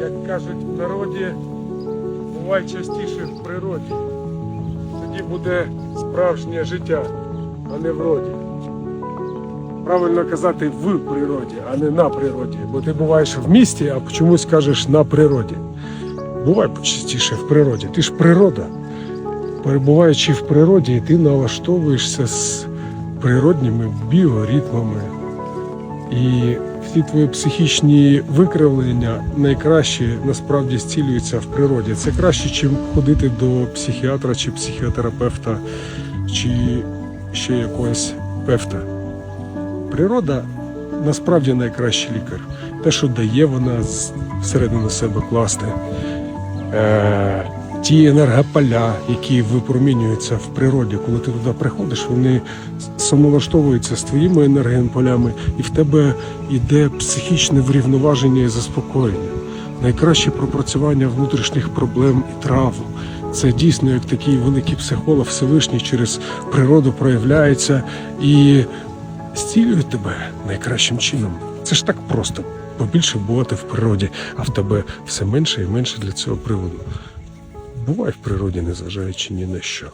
Як кажуть в народі, бувай частіше в природі. Тоді буде справжнє життя, а не вроді. Правильно казати в природі, а не на природі. Бо ти буваєш в місті, а чомусь кажеш на природі. Бувай частіше в природі. Ти ж природа. Перебуваючи в природі, ти налаштовуєшся з природніми біоритмами. І всі твої психічні викривлення найкраще насправді зцілюються в природі. Це краще, ніж ходити до психіатра чи психотерапевта, чи ще якогось певта. Природа насправді найкращий лікар. Те, що дає вона всередину себе класти. Ті енергополя, які випромінюються в природі, коли ти туди приходиш, вони самолаштовуються з твоїми енергополями, і в тебе йде психічне врівноваження і заспокоєння. Найкраще пропрацювання внутрішніх проблем і травм. Це дійсно як такий великий психолог Всевишній через природу проявляється і зцілює тебе найкращим чином. Це ж так просто. Побільше бувати в природі, а в тебе все менше і менше для цього приводу. Бувай в природі, незважаючи ні на що.